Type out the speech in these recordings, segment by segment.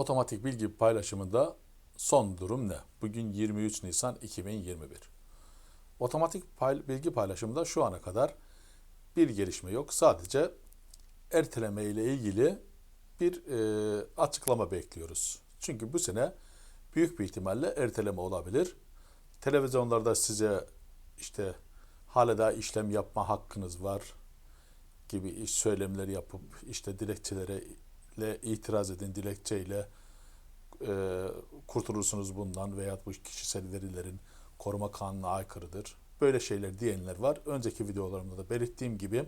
Otomatik bilgi paylaşımında son durum ne? Bugün 23 Nisan 2021. Otomatik pay- bilgi paylaşımında şu ana kadar bir gelişme yok. Sadece erteleme ile ilgili bir e, açıklama bekliyoruz. Çünkü bu sene büyük bir ihtimalle erteleme olabilir. Televizyonlarda size işte hala daha işlem yapma hakkınız var gibi iş söylemleri yapıp işte dilekçelere ile itiraz edin dilekçeyle e, kurtulursunuz bundan veya bu kişisel verilerin koruma kanununa aykırıdır. Böyle şeyler diyenler var. Önceki videolarımda da belirttiğim gibi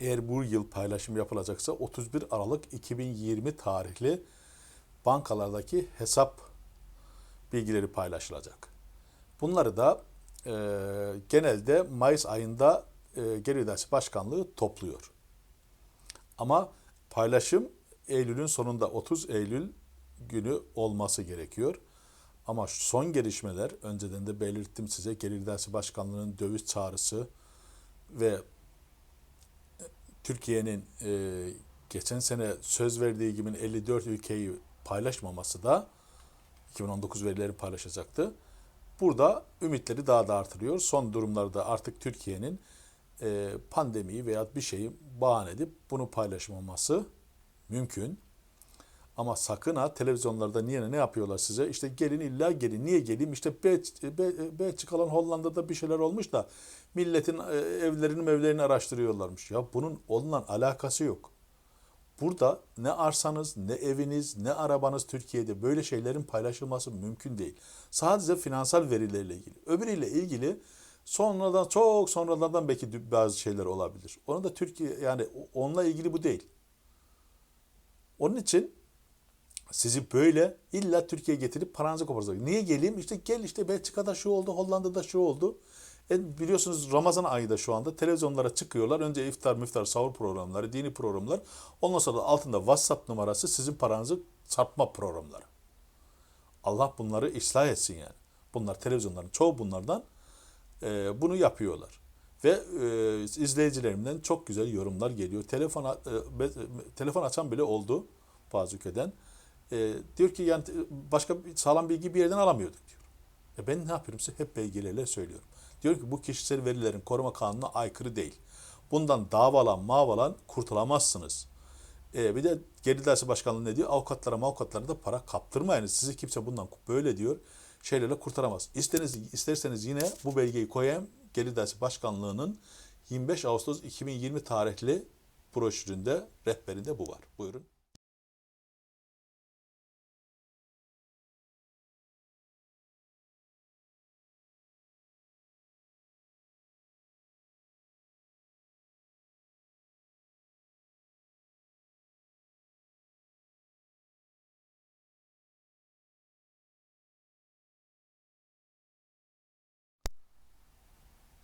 eğer bu yıl paylaşım yapılacaksa 31 Aralık 2020 tarihli bankalardaki hesap bilgileri paylaşılacak. Bunları da e, genelde Mayıs ayında e, Gelir İdaresi Başkanlığı topluyor. Ama paylaşım Eylül'ün sonunda 30 Eylül günü olması gerekiyor. Ama son gelişmeler önceden de belirttim size Gelir İdaresi Başkanlığı'nın döviz çağrısı ve Türkiye'nin e, geçen sene söz verdiği gibi 54 ülkeyi paylaşmaması da 2019 verileri paylaşacaktı. Burada ümitleri daha da artırıyor. Son durumlarda artık Türkiye'nin e, pandemiyi veya bir şeyi bahane edip bunu paylaşmaması mümkün. Ama sakın ha televizyonlarda niye ne yapıyorlar size? İşte gelin illa gelin. Niye geleyim? İşte Be- Belçikalan Hollanda'da bir şeyler olmuş da milletin e, evlerini evlerini araştırıyorlarmış. Ya bunun onunla alakası yok. Burada ne arsanız, ne eviniz, ne arabanız Türkiye'de böyle şeylerin paylaşılması mümkün değil. Sadece finansal verilerle ilgili. Öbürüyle ilgili sonradan çok sonradan belki bazı şeyler olabilir. Onu da Türkiye yani onunla ilgili bu değil. Onun için sizi böyle illa Türkiye'ye getirip paranızı koparacak. Niye geleyim? İşte gel işte Belçika'da şu oldu, Hollanda'da şu oldu. E biliyorsunuz Ramazan ayı da şu anda televizyonlara çıkıyorlar. Önce iftar, müftar, sahur programları, dini programlar. Ondan sonra da altında WhatsApp numarası sizin paranızı çarpma programları. Allah bunları ıslah etsin yani. Bunlar televizyonların çoğu bunlardan e, bunu yapıyorlar. Ve e, izleyicilerimden çok güzel yorumlar geliyor. Telefon, e, telefon açan bile oldu bazı ülkeden. E, diyor ki yani başka sağlam bilgi bir yerden alamıyorduk diyor. E ben ne yapıyorum size hep belgelerle söylüyorum. Diyor ki bu kişisel verilerin koruma kanununa aykırı değil. Bundan davalan mavalan kurtulamazsınız. E, bir de Gelir İdaresi Başkanlığı ne diyor? Avukatlara avukatlara da para kaptırmayınız. Sizi kimse bundan böyle diyor. Şeylerle kurtaramaz. İsterseniz, isterseniz yine bu belgeyi koyayım. Gelir İdaresi Başkanlığı'nın 25 Ağustos 2020 tarihli broşüründe, rehberinde bu var. Buyurun.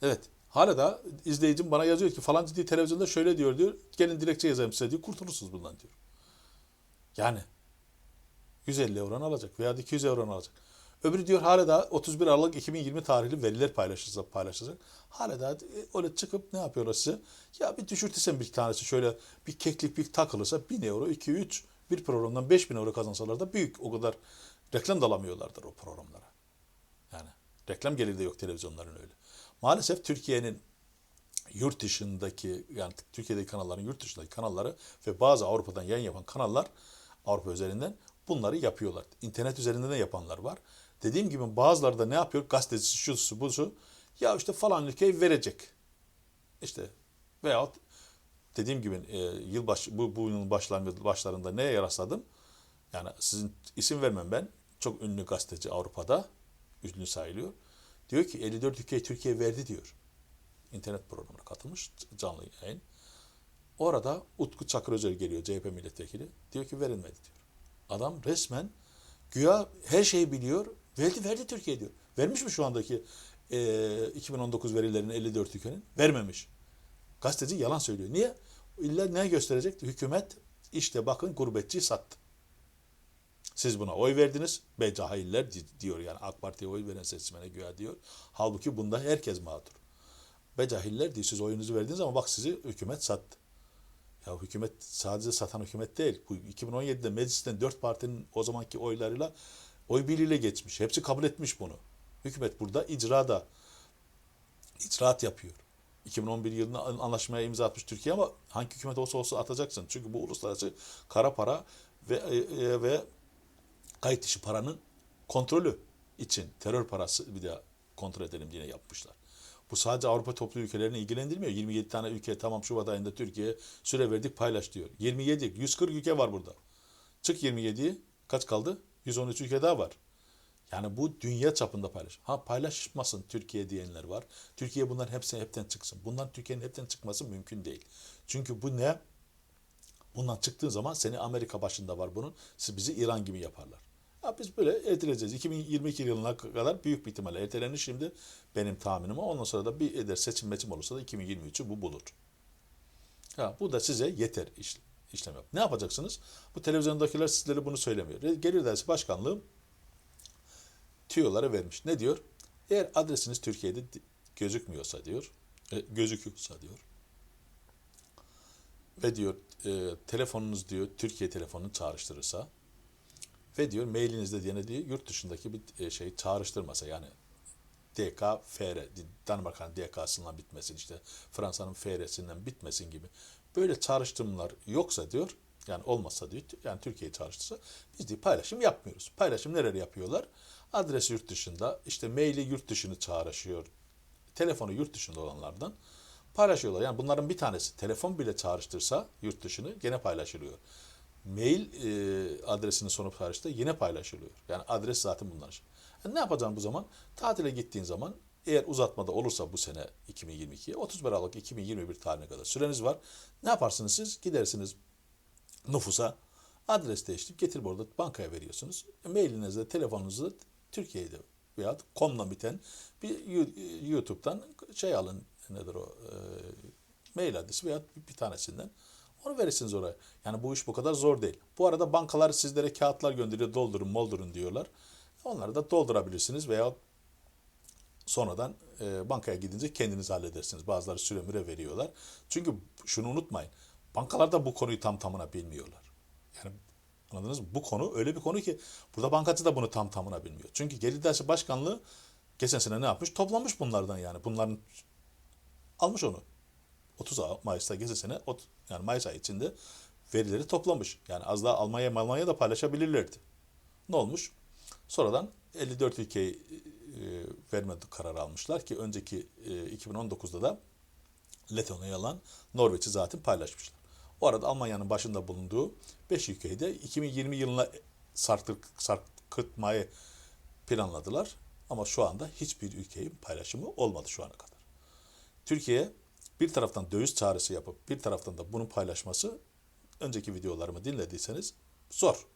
Evet. Hala da izleyicim bana yazıyor ki falan ciddi televizyonda şöyle diyor diyor. Gelin dilekçe yazayım size diyor. Kurtulursunuz bundan diyor. Yani 150 euron alacak veya 200 euron alacak. Öbürü diyor hala da 31 Aralık 2020 tarihli veriler paylaşacak. paylaşacak. Hala da e, öyle çıkıp ne yapıyorlar size? Ya bir düşürtürsen bir tanesi şöyle bir keklik bir takılırsa 1000 euro, 2, 3 bir programdan 5000 euro kazansalar da büyük o kadar reklam da alamıyorlardır o programlara. Yani reklam geliri de yok televizyonların öyle. Maalesef Türkiye'nin yurt dışındaki yani Türkiye'deki kanalların yurt dışındaki kanalları ve bazı Avrupa'dan yayın yapan kanallar Avrupa üzerinden bunları yapıyorlar. İnternet üzerinden de yapanlar var. Dediğim gibi bazıları da ne yapıyor? Gazetecisi şusu busu ya işte falan ülkeyi verecek. İşte veyahut dediğim gibi e, yılbaş bu, bu yılın başlarında neye rastladım? Yani sizin isim vermem ben. Çok ünlü gazeteci Avrupa'da ünlü sayılıyor. Diyor ki 54 ülkeyi Türkiye verdi diyor. İnternet programına katılmış canlı yayın. Orada Utku Çakır Özel geliyor CHP milletvekili. Diyor ki verilmedi diyor. Adam resmen güya her şeyi biliyor. Verdi verdi Türkiye diyor. Vermiş mi şu andaki e, 2019 verilerini 54 ülkenin? Vermemiş. Gazeteci yalan söylüyor. Niye? İlla ne gösterecek? Hükümet işte bakın gurbetçiyi sattı. Siz buna oy verdiniz. Be cahiller diyor yani AK Parti'ye oy veren seçmene güya diyor. Halbuki bunda herkes mağdur. Be cahiller diyor siz oyunuzu verdiniz ama bak sizi hükümet sattı. Ya hükümet sadece satan hükümet değil. Bu 2017'de meclisten dört partinin o zamanki oylarıyla oy birliğiyle geçmiş. Hepsi kabul etmiş bunu. Hükümet burada icrada icraat yapıyor. 2011 yılında anlaşmaya imza atmış Türkiye ama hangi hükümet olsa olsa atacaksın. Çünkü bu uluslararası kara para ve e, ve kayıt dışı paranın kontrolü için terör parası bir de kontrol edelim diye yapmışlar. Bu sadece Avrupa toplu ülkelerini ilgilendirmiyor. 27 tane ülke tamam Şubat ayında Türkiye süre verdik paylaş diyor. 27, 140 ülke var burada. Çık 27'yi kaç kaldı? 113 ülke daha var. Yani bu dünya çapında paylaş. Ha paylaşmasın Türkiye diyenler var. Türkiye bunların hepsini hepten çıksın. Bundan Türkiye'nin hepten çıkması mümkün değil. Çünkü bu ne? Bundan çıktığın zaman seni Amerika başında var bunun. Siz bizi İran gibi yaparlar. Ya biz böyle erteleyeceğiz. 2022 yılına kadar büyük bir ihtimalle ertelenir şimdi benim tahminim. Ondan sonra da bir eder seçim meçim olursa da 2023'ü bu bulur. Ha, bu da size yeter iş, işlem yap. Ne yapacaksınız? Bu televizyondakiler sizlere bunu söylemiyor. Gelir dersi başkanlığı tüyoları vermiş. Ne diyor? Eğer adresiniz Türkiye'de gözükmüyorsa diyor, e, gözüküyorsa diyor ve diyor e, telefonunuz diyor Türkiye telefonunu çağrıştırırsa ve diyor mailinizde diye diyor yurt dışındaki bir e, şey çağrıştırmasa yani DK, FR, Danimarka'nın DK'sından bitmesin işte Fransa'nın FR'sinden bitmesin gibi böyle çağrıştırmalar yoksa diyor yani olmazsa diyor yani Türkiye'yi çağrıştırsa biz diyor paylaşım yapmıyoruz. Paylaşım nerede yapıyorlar? Adres yurt dışında işte maili yurt dışını çağrışıyor. Telefonu yurt dışında olanlardan paylaşıyorlar. Yani bunların bir tanesi telefon bile çağrıştırsa yurt dışını gene paylaşılıyor. Mail e, adresinin sonu paylaştı yine paylaşılıyor. Yani adres zaten bunlar. Yani ne yapacağım bu zaman? Tatile gittiğin zaman eğer uzatmada olursa bu sene 2022'ye 31 Aralık 2021 tarihine kadar süreniz var. Ne yaparsınız siz? Gidersiniz nüfusa adres değiştirip getirip orada bankaya veriyorsunuz. Mailinizde, telefonunuzu Türkiye'de veya komla biten bir YouTube'dan şey alın nedir o e, mail adresi veya bir tanesinden onu verirsiniz oraya. Yani bu iş bu kadar zor değil. Bu arada bankalar sizlere kağıtlar gönderiyor doldurun moldurun diyorlar. Onları da doldurabilirsiniz veya sonradan e, bankaya gidince kendiniz halledersiniz. Bazıları süre müre veriyorlar. Çünkü şunu unutmayın. Bankalar da bu konuyu tam tamına bilmiyorlar. Yani anladınız mı? Bu konu öyle bir konu ki burada bankacı da bunu tam tamına bilmiyor. Çünkü Gelir İdaresi Başkanlığı geçen sene ne yapmış? Toplamış bunlardan yani. Bunların almış onu. 30 Mayıs'ta sene yani Mayıs ayı içinde verileri toplamış. Yani az daha Almanya Almanya da paylaşabilirlerdi. Ne olmuş? Sonradan 54 ülkeyi e, verme kararı almışlar ki önceki e, 2019'da da Letonya'ya alan Norveç'i zaten paylaşmışlar. O arada Almanya'nın başında bulunduğu 5 ülkeyi de 2020 yılına sarkıt, sarkıtmayı planladılar. Ama şu anda hiçbir ülkenin paylaşımı olmadı şu ana kadar. Türkiye bir taraftan döviz çağrısı yapıp bir taraftan da bunu paylaşması önceki videolarımı dinlediyseniz zor.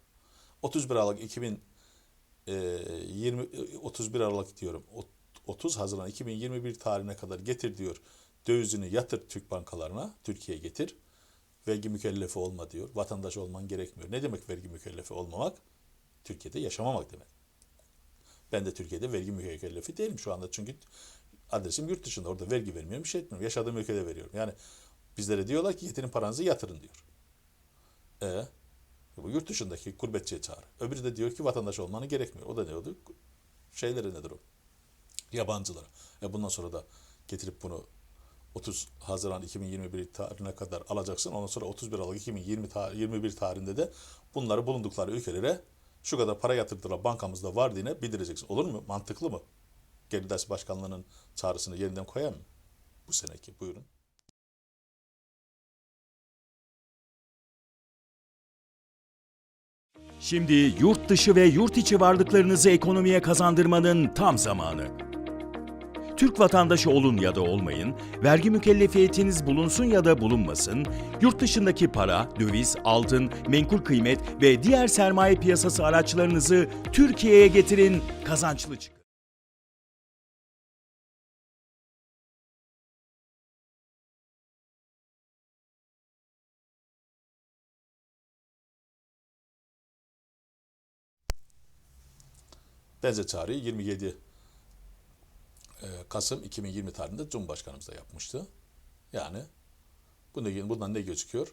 31 Aralık 2020 31 Aralık diyorum. 30 Haziran 2021 tarihine kadar getir diyor. Dövizini yatır Türk bankalarına, Türkiye'ye getir. Vergi mükellefi olma diyor. Vatandaş olman gerekmiyor. Ne demek vergi mükellefi olmamak? Türkiye'de yaşamamak demek. Ben de Türkiye'de vergi mükellefi değilim şu anda çünkü adresim yurt dışında. Orada vergi vermiyorum, bir şey etmiyorum. Yaşadığım ülkede veriyorum. Yani bizlere diyorlar ki getirin paranızı yatırın diyor. E bu yurt dışındaki gurbetçiye çağır. Öbürü de diyor ki vatandaş olmanı gerekmiyor. O da ne oldu? Şeyleri nedir o? Yabancılara. E bundan sonra da getirip bunu 30 Haziran 2021 tarihine kadar alacaksın. Ondan sonra 31 Aralık 2020 tar 21 tarihinde de bunları bulundukları ülkelere şu kadar para yatırdılar bankamızda var diye bildireceksin. Olur mu? Mantıklı mı? Gelir Ders Başkanlığı'nın çağrısını yeniden koyayım mı? Bu seneki. Buyurun. Şimdi yurt dışı ve yurt içi varlıklarınızı ekonomiye kazandırmanın tam zamanı. Türk vatandaşı olun ya da olmayın, vergi mükellefiyetiniz bulunsun ya da bulunmasın, yurt dışındaki para, döviz, altın, menkul kıymet ve diğer sermaye piyasası araçlarınızı Türkiye'ye getirin, kazançlı çıkın. Benzer çağrıyı 27 e, Kasım 2020 tarihinde Cumhurbaşkanımız da yapmıştı. Yani bundan, bundan ne gözüküyor?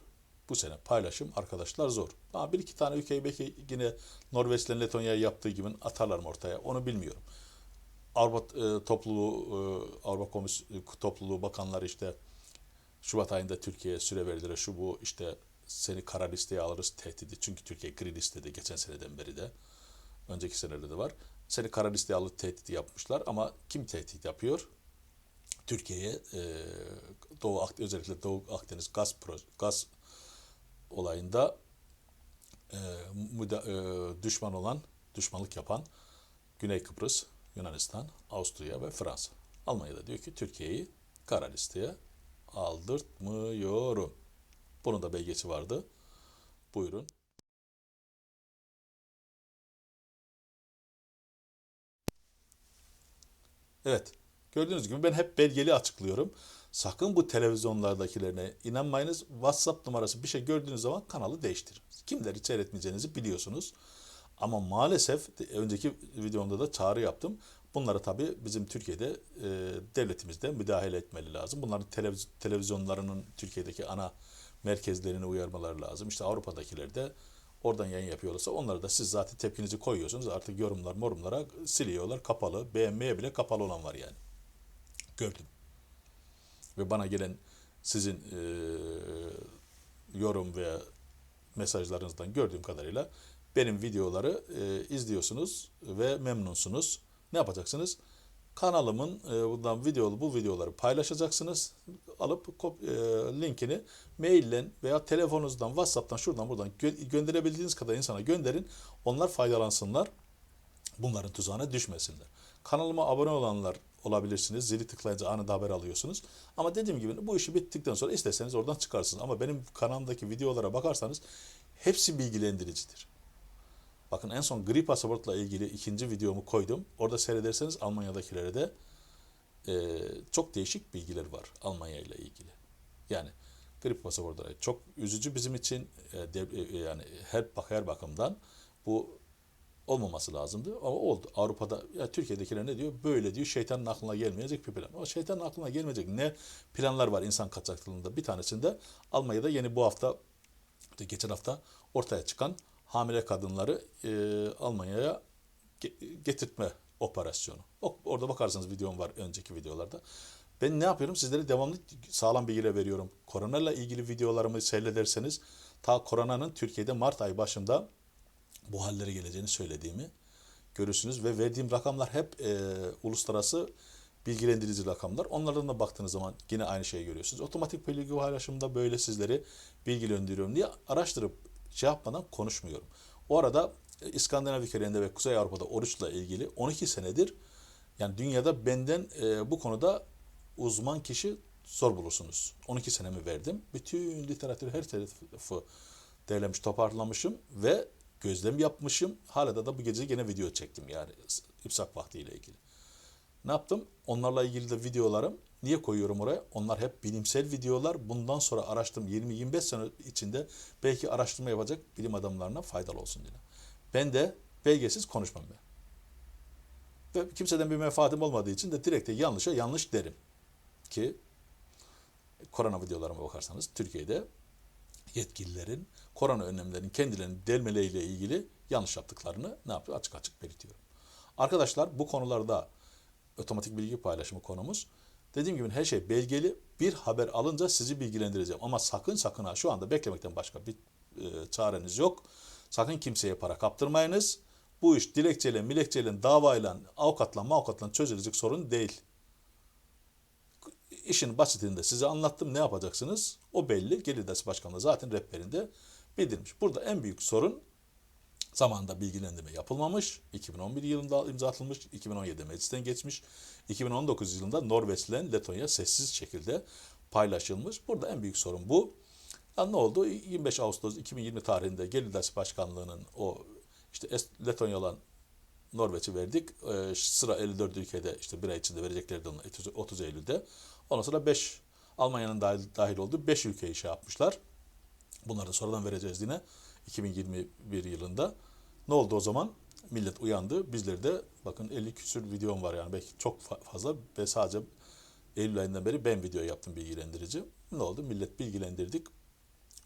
bu sene paylaşım arkadaşlar zor. Ama bir iki tane ülkeyi belki yine Norveç'le Letonya'ya yaptığı gibi atarlar mı ortaya onu bilmiyorum. Avrupa e, topluluğu, e, Avrupa Komis e, topluluğu bakanları işte Şubat ayında Türkiye'ye süre verdiler. Şu bu işte seni kara listeye alırız tehdidi. Çünkü Türkiye gri listede geçen seneden beri de. Önceki senelerde de var. Seni kara listeye alır tehdidi yapmışlar. Ama kim tehdit yapıyor? Türkiye'ye e, Doğu özellikle Doğu Akdeniz gaz pro, gaz olayında e, müda- e, düşman olan, düşmanlık yapan Güney Kıbrıs, Yunanistan, Avusturya ve Fransa. Almanya'da diyor ki Türkiye'yi kara listeye aldırtmıyorum. Bunun da belgesi vardı. Buyurun. Evet. Gördüğünüz gibi ben hep belgeli açıklıyorum. Sakın bu televizyonlardakilerine inanmayınız. WhatsApp numarası bir şey gördüğünüz zaman kanalı değiştirin. Kimleri seyretmeyeceğinizi biliyorsunuz. Ama maalesef önceki videomda da çağrı yaptım. Bunlara tabii bizim Türkiye'de e, devletimiz de müdahale etmeli lazım. Bunların televiz- televizyonlarının Türkiye'deki ana merkezlerini uyarmaları lazım. İşte Avrupa'dakiler de oradan yayın yapıyorlarsa onları da siz zaten tepkinizi koyuyorsunuz. Artık yorumlar morumlara siliyorlar. Kapalı. Beğenmeye bile kapalı olan var yani. Gördüm. Ve bana gelen sizin e, yorum veya mesajlarınızdan gördüğüm kadarıyla benim videoları e, izliyorsunuz ve memnunsunuz. Ne yapacaksınız? Kanalımın e, bundan videolu bu videoları paylaşacaksınız. Alıp e, linkini maille veya telefonunuzdan, WhatsApp'tan, şuradan buradan gö- gönderebildiğiniz kadar insana gönderin. Onlar faydalansınlar. Bunların tuzağına düşmesinler. Kanalıma abone olanlar olabilirsiniz. Zili tıklayınca anında haber alıyorsunuz. Ama dediğim gibi bu işi bittikten sonra isterseniz oradan çıkarsınız. Ama benim kanalımdaki videolara bakarsanız hepsi bilgilendiricidir. Bakın en son gri pasaportla ilgili ikinci videomu koydum. Orada seyrederseniz Almanya'dakilere de e, çok değişik bilgiler var Almanya ile ilgili. Yani grip pasaportları çok üzücü bizim için e, dev- e, yani her her bakımdan bu olmaması lazımdı ama oldu. Avrupa'da ya Türkiye'dekiler ne diyor? Böyle diyor şeytanın aklına gelmeyecek bir plan. O şeytanın aklına gelmeyecek ne planlar var insan kaçaklığında. Bir tanesinde Almanya'da yeni bu hafta geçen hafta ortaya çıkan hamile kadınları e, Almanya'ya ge- getirtme operasyonu. Orada bakarsanız videom var önceki videolarda. Ben ne yapıyorum? Sizlere devamlı sağlam bilgiler veriyorum. Koronayla ilgili videolarımı seyrederseniz ta koronanın Türkiye'de Mart ayı başında bu hallere geleceğini söylediğimi görürsünüz ve verdiğim rakamlar hep e, uluslararası bilgilendirici rakamlar. Onlardan da baktığınız zaman yine aynı şeyi görüyorsunuz. Otomatik bilgi paylaşımında böyle sizleri bilgilendiriyorum diye araştırıp şey yapmadan konuşmuyorum. O arada e, İskandinav ülkelerinde ve Kuzey Avrupa'da oruçla ilgili 12 senedir yani dünyada benden e, bu konuda uzman kişi zor bulursunuz. 12 senemi verdim. Bütün literatür her tarafı derlemiş, toparlamışım ve gözlem yapmışım. Hala da, da bu gece gene video çektim yani ipsak vaktiyle ilgili. Ne yaptım? Onlarla ilgili de videolarım. Niye koyuyorum oraya? Onlar hep bilimsel videolar. Bundan sonra araştırma 20-25 sene içinde belki araştırma yapacak bilim adamlarına faydalı olsun diye. Ben de belgesiz konuşmam ben. Ve kimseden bir menfaatim olmadığı için de direkt de yanlışa yanlış derim. Ki korona videolarıma bakarsanız Türkiye'de yetkililerin korona önlemlerinin kendilerini delmeleriyle ilgili yanlış yaptıklarını ne yapıyor açık açık belirtiyorum. Arkadaşlar bu konularda otomatik bilgi paylaşımı konumuz. Dediğim gibi her şey belgeli. Bir haber alınca sizi bilgilendireceğim. Ama sakın sakın ha şu anda beklemekten başka bir e, çareniz yok. Sakın kimseye para kaptırmayınız. Bu iş dilekçeyle, milekçeyle, davayla, avukatla, mavukatla çözülecek sorun değil. İşin basitinde size anlattım ne yapacaksınız. O belli. Gelir Dersi Başkanlığı zaten rehberinde bildirmiş. Burada en büyük sorun zamanında bilgilendirme yapılmamış. 2011 yılında imza atılmış. 2017'de meclisten geçmiş. 2019 yılında Norveç ile Letonya sessiz şekilde paylaşılmış. Burada en büyük sorun bu. Ya ne oldu? 25 Ağustos 2020 tarihinde Gelir Dersi Başkanlığı'nın o işte Letonya olan Norveç'i verdik. Ee, sıra 54 ülkede işte bir ay içinde vereceklerdi onu 30 30 Eylül'de. Ondan sonra 5 Almanya'nın dahil, dahil olduğu 5 ülkeyi şey yapmışlar. Bunları da sonradan vereceğiz yine 2021 yılında. Ne oldu o zaman? Millet uyandı. Bizleri de bakın 50 küsür videom var yani belki çok fa- fazla ve sadece Eylül ayından beri ben video yaptım bilgilendirici. Ne oldu? Millet bilgilendirdik.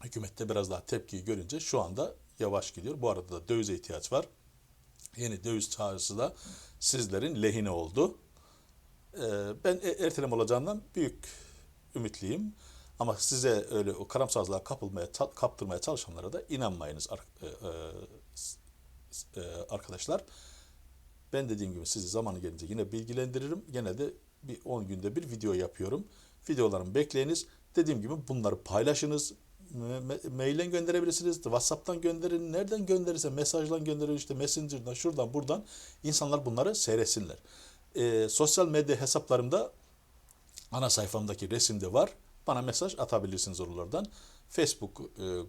Hükümette biraz daha tepkiyi görünce şu anda yavaş gidiyor. Bu arada da dövize ihtiyaç var. Yeni döviz çağrısı da sizlerin lehine oldu. Ee, ben e- erteleme olacağından büyük ümitliyim. Ama size öyle o karamsarlığa kapılmaya, kaptırmaya çalışanlara da inanmayınız e, e, e, arkadaşlar. Ben dediğim gibi sizi zamanı gelince yine bilgilendiririm. Genelde bir 10 günde bir video yapıyorum. Videolarımı bekleyiniz. Dediğim gibi bunları paylaşınız. Mailden gönderebilirsiniz. WhatsApp'tan gönderin. Nereden gönderirse mesajla gönderin. işte Messenger'dan şuradan buradan. insanlar bunları seyretsinler. Ee, sosyal medya hesaplarımda ana sayfamdaki resimde var. Bana mesaj atabilirsiniz oralardan. Facebook e, e,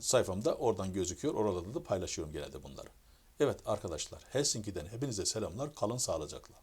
sayfamda oradan gözüküyor. Orada da paylaşıyorum genelde bunları. Evet arkadaşlar Helsinki'den hepinize selamlar. Kalın sağlıcakla.